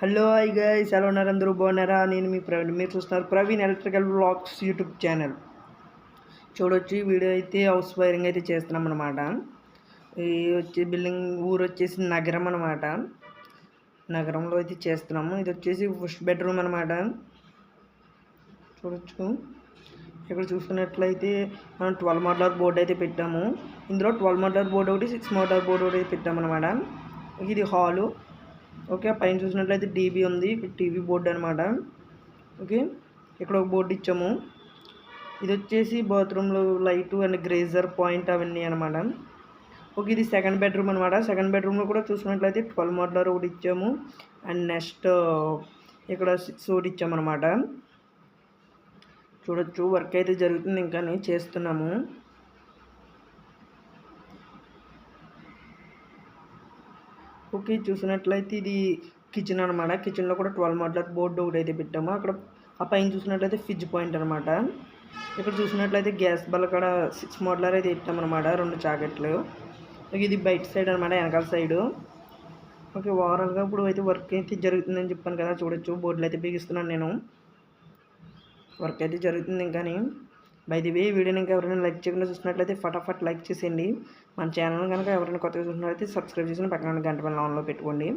Hello hi guys. ఎలా ఉన్నారు అందరూ? బాగున్నారా? నేను మీ ప్రవీణ్. మీరు చూస్తున్నారు Praveen electrical blogs YouTube channel. చూడొచ్చు ఈ వీడియో అయితే హౌస్ వైరింగ్ అయితే చేస్తున్నాం అనమాట ఈ వచ్చి బిల్డింగ్ ఊరు వచ్చేసి నగరం అనమాట నగరంలో అయితే చేస్తున్నాము. ఇది వచ్చేసి ఫస్ట్ బెడ్రూమ్ అనమాట చూడొచ్చు. ఇక్కడ చూసుకున్నట్లయితే మనం ట్వెల్వ్ మోటార్ బోర్డు అయితే పెట్టాము. ఇందులో ట్వెల్వ్ మోటార్ బోర్డు ఒకటి సిక్స్ మోటార్ బోర్డు ఒకటి అయితే పెట్టామన్నమాట. ఇది హాలు. ఓకే పైన చూసినట్లయితే టీవీ ఉంది టీవీ బోర్డు అనమాట ఓకే ఇక్కడ ఒక బోర్డు ఇచ్చాము. ఇది వచ్చేసి బాత్రూంలో లైట్ అండ్ గ్రేజర్ పాయింట్ అవన్నీ అనమాట ఓకే ఇది సెకండ్ బెడ్రూమ్ అనమాట సెకండ్ బెడ్రూమ్లో కూడా చూసుకున్నట్లయితే ట్వెల్వ్ మోడలర్ ఒకటి ఇచ్చాము. అండ్ నెక్స్ట్ ఇక్కడ సిక్స్ ఒకటి ఇచ్చామన్నమాట చూడొచ్చు వర్క్ అయితే జరుగుతుంది ఇంకా చేస్తున్నాము. ఓకే చూసినట్లయితే ఇది కిచెన్ అనమాట కిచెన్లో కూడా ట్వెల్వ్ మోడల్ బోర్డు ఒకటి అయితే పెట్టాము. అక్కడ ఆ పైన చూసినట్లయితే ఫ్రిడ్జ్ పాయింట్ అనమాట ఇక్కడ చూసినట్లయితే గ్యాస్ బల్ కూడా సిక్స్ మోడలర్ అయితే పెట్టామన్నమాట రెండు చాకెట్లు. ఇది బయట సైడ్ అనమాట వెనకాల సైడు ఓకే ఓవరాల్గా ఇప్పుడు అయితే వర్క్ అయితే జరుగుతుందని చెప్పాను కదా చూడొచ్చు. బోర్డులు అయితే బిగిస్తున్నాను నేను. వర్క్ అయితే జరుగుతుంది ఇంకాని. బై ది వే వీడియోని ఇంకా ఎవరైనా లైక్ చేయకుండా చూసినట్లయితే ఫటాఫట్ లైక్ చేసేయండి. మన ఛానల్ కనుక ఎవరైనా కొత్తగా చూసినట్లయితే సబ్స్క్రైబ్ చేసిన పక్కన గంట పని ఆన్లో పెట్టుకోండి.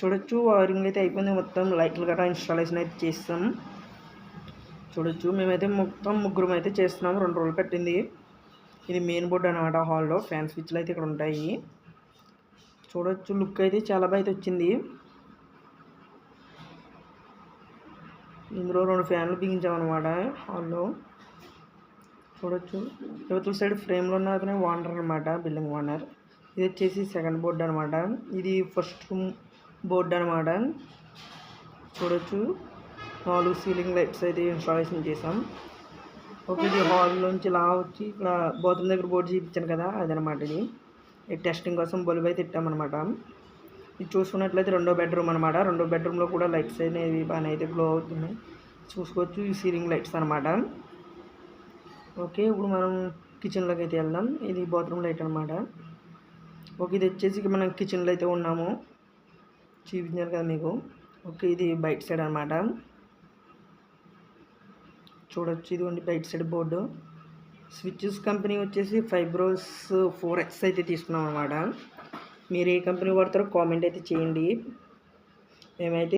చూడొచ్చు వైరింగ్ అయితే అయిపోయింది. మొత్తం లైట్లు గట్రా ఇన్స్టాలేషన్ అయితే చేస్తాం. చూడొచ్చు మేమైతే మొత్తం ముగ్గురం అయితే చేస్తున్నాం. రెండు రోజులు పెట్టింది. ఇది మెయిన్ బోర్డు అనమాట హాల్లో ఫ్యాన్ స్విచ్లు అయితే ఇక్కడ ఉంటాయి. చూడొచ్చు లుక్ అయితే చాలా బాగా వచ్చింది. ఇందులో రెండు ఫ్యాన్లు బిగించామన్నమాట హాల్లో చూడొచ్చు. ఇవతల సైడ్ ఫ్రేమ్లో ఉన్న అతనే ఓనర్ అనమాట బిల్డింగ్ ఓనర్ ఇది వచ్చేసి సెకండ్ బోర్డు అనమాట ఇది ఫస్ట్ బోర్డు అనమాట చూడొచ్చు. నాలుగు సీలింగ్ లైట్స్ అయితే ఇన్స్టాలేషన్ చేసాం ఓకే ఇది హాల్లోంచి ఇలా వచ్చి ఇక్కడ బాత్రూమ్ దగ్గర బోర్డు చూపించాను కదా అదనమాట ఇది. ఈ టెస్టింగ్ కోసం బల్బ్ అయితే ఇట్టామన్నమాట ఇది చూసుకున్నట్లయితే రెండో బెడ్రూమ్ అనమాట రెండో బెడ్రూమ్లో కూడా లైట్స్ అనేవి బాగానే అయితే గ్లో అవుతున్నాయి. చూసుకోవచ్చు ఈ సీలింగ్ లైట్స్ అనమాట ఓకే ఇప్పుడు మనం కిచెన్లోకి అయితే వెళ్దాం. ఇది బాత్రూమ్ లైట్ అనమాట ఓకే ఇది వచ్చేసి మనం కిచెన్లో అయితే ఉన్నాము. చూపించారు కదా మీకు. ఓకే ఇది బయట సైడ్ అనమాట చూడొచ్చు ఇదిగోండి బయట సైడ్ బోర్డు స్విచ్చెస్ కంపెనీ వచ్చేసి ఫైబ్రోస్ ఫోర్ ఎక్స్ అయితే తీసుకున్నాం అనమాట మీరు ఏ కంపెనీ వాడతారో కామెంట్ అయితే చేయండి. మేమైతే